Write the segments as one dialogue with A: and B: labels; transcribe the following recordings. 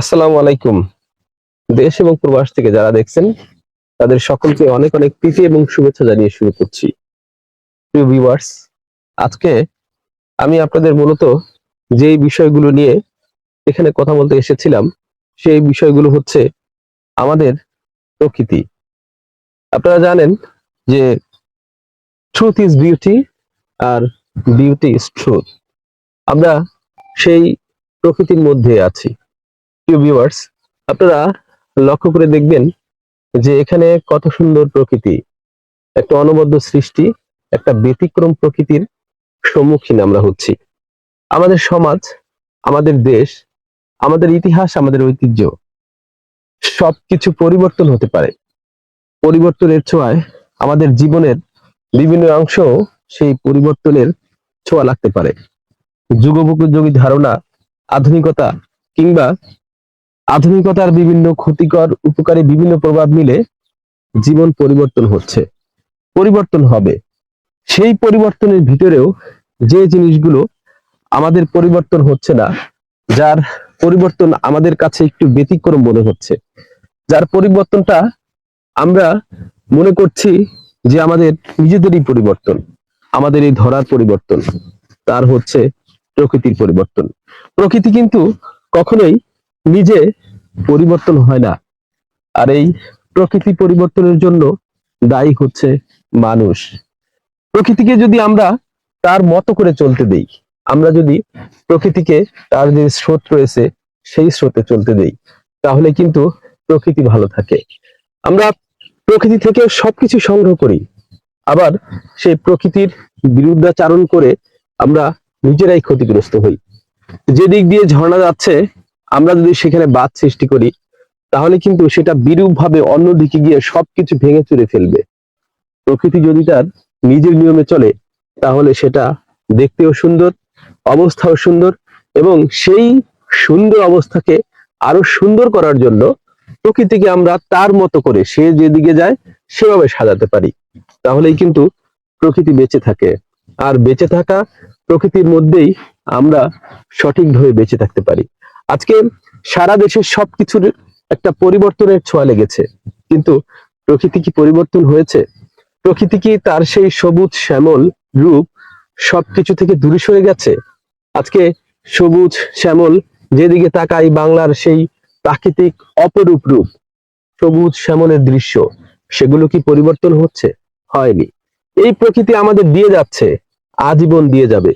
A: আসসালামু আলাইকুম। দেশ এবং প্রবাস থেকে যারা দেখছেন, তাদের সকলকে অনেক অনেক প্রীতি এবং শুভেচ্ছা জানিয়ে শুরু করছি। আজকে আমি আপনাদের মূলত যেই বিষয়গুলো নিয়ে এখানে কথা বলতে এসেছিলাম, সেই বিষয়গুলো হচ্ছে আমাদের প্রকৃতি। আপনারা জানেন যে ট্রুথ ইজ বিউটি আর বিউটি ইজ ট্রুথ আমরা সেই প্রকৃতির মধ্যে আছি। প্রিয় ভিউয়ার্স আপনারা লক্ষ্য করে দেখবেন যে এখানে কত সুন্দর প্রকৃতি। একটা অনবদ্য সৃষ্টি, একটা ব্যতিক্রম প্রকৃতির সম্মুখীন আমরা হচ্ছি। আমাদের সমাজ, আমাদের দেশ, আমাদের ইতিহাস, আমাদের ঐতিহ্য সবকিছু পরিবর্তন হতে পারে। পরিবর্তনের ছোঁয়ায় আমাদের জীবনের বিভিন্ন অংশ সেই পরিবর্তনের ছোঁয়া লাগতে পারে। যুগোপযোগী ধারণা, আধুনিকতা কিংবা আধুনিকতার বিভিন্ন ক্ষতিকর, উপকারী বিভিন্ন প্রভাব মিলে জীবন পরিবর্তন হচ্ছে। পরিবর্তন হবে। সেই পরিবর্তনের ভিতরেও যে জিনিসগুলো আমাদের পরিবর্তন হচ্ছে না, যার পরিবর্তন আমাদের কাছে একটু ব্যতিক্রম মনে হচ্ছে। যার পরিবর্তনটা আমরা মনে করছি যে আমাদের নিজেদেরই পরিবর্তন, আমাদের এই ধরার পরিবর্তন, তার হচ্ছে প্রকৃতির পরিবর্তন। প্রকৃতি কিন্তু কখনোই নিজে পরিবর্তন হয় না। আর এই প্রকৃতি পরিবর্তনের জন্য দায়ী হচ্ছে মানুষ। প্রকৃতিকে যদি আমরা তার মতো করে চলতে দেই, আমরা যদি প্রকৃতিকে তার যে স্রোত রয়েছে, সেই স্রোতে চলতে দেই, তাহলে কিন্তু প্রকৃতি ভালো থাকে। আমরা প্রকৃতি থেকে সবকিছু সংগ্রহ করি, আবার সেই প্রকৃতির বিরুদ্ধাচারণ করে আমরা নিজেরাই ক্ষতিগ্রস্ত হই। যে দিক দিয়ে ঝর্ণা যাচ্ছে আমরা যদি সেখানে বাদ সৃষ্টি করি, তাহলে কিন্তু সেটা বিরূপ ভাবে অন্য দিকে গিয়ে সবকিছু ভেঙে চুরে ফেলবে। প্রকৃতি যদি তার নিজের নিয়মে চলে, তাহলে সেটা দেখতেও সুন্দর, অবস্থাও সুন্দর এবং সেই সুন্দর অবস্থাকে আরও সুন্দর করার জন্য প্রকৃতিকে আমরা তার মতো করে সে যেদিকে যায়, সেভাবে সাজাতে পারি। তাহলেই কিন্তু প্রকৃতি বেঁচে থাকে। আর বেঁচে থাকা প্রকৃতির মধ্যেই আমরা সঠিকভাবে বেঁচে থাকতে পারি। আজকে সারা দেশের সবকিছুর একটা পরিবর্তনের ছোঁয়া লেগেছে। কিন্তু প্রকৃতি কি পরিবর্তন হয়েছে? প্রকৃতি কি তার সেই সবুজ শ্যামল রূপ সবকিছু থেকে দূরে সরে গেছে? আজকে সবুজ শ্যামল যেদিকে তাকাই বাংলার সেই প্রাকৃতিক অপরূপ রূপ, সবুজ শ্যামলের দৃশ্য, সেগুলো কি পরিবর্তন হচ্ছে? হয়নি। এই প্রকৃতি আমাদের দিয়ে যাচ্ছে, আজীবন দিয়ে যাবে।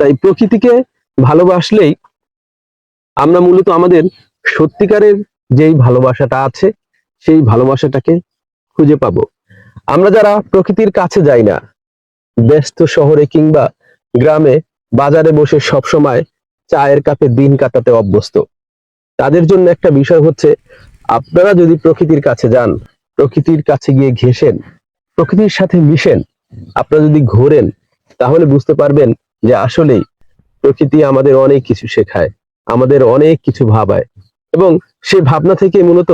A: তাই প্রকৃতিকে ভালোবাসলেই আমরা মূলত আমাদের সত্যিকারের যেই ভালোবাসাটা আছে, সেই ভালোবাসাটাকে খুঁজে পাবো। আমরা যারা প্রকৃতির কাছে যাই না, ব্যস্ত শহরে কিংবা গ্রামে বাজারে বসে সব সময় চায়ের কাপে দিন কাটাতে অভ্যস্ত, তাদের জন্য একটা বিষয় হচ্ছে, আপনারা যদি প্রকৃতির কাছে যান, প্রকৃতির কাছে গিয়ে ঘেসেন প্রকৃতির সাথে মিশেন, আপনারা যদি ঘোরেন, তাহলে বুঝতে পারবেন যে আসলেই প্রকৃতি আমাদের অনেক কিছু শেখায়। আমাদের অনেক কিছু ভাবায়। এবং সেই ভাবনা থেকে মূলত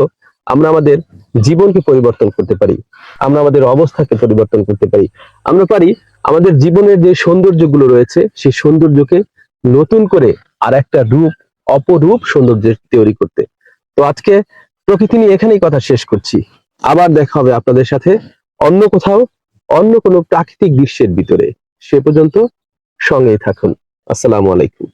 A: আমরা আমাদের জীবনকে পরিবর্তন করতে পারি। আমরা আমাদের অবস্থাকে পরিবর্তন করতে পারি। আমরা পারি আমাদের জীবনের যে সৌন্দর্যগুলো রয়েছে, সেই সৌন্দর্যকে নতুন করে আর একটা রূপ, অপরূপ সৌন্দর্যের তৈরি করতে। তো আজকে প্রকৃতি নিয়ে এখানেই কথা শেষ করছি। আবার দেখা হবে আপনাদের সাথে অন্য কোথাও, অন্য কোনো প্রাকৃতিক দৃশ্যের ভিতরে। সে পর্যন্ত সঙ্গেই থাকুন। আসসালামু আলাইকুম।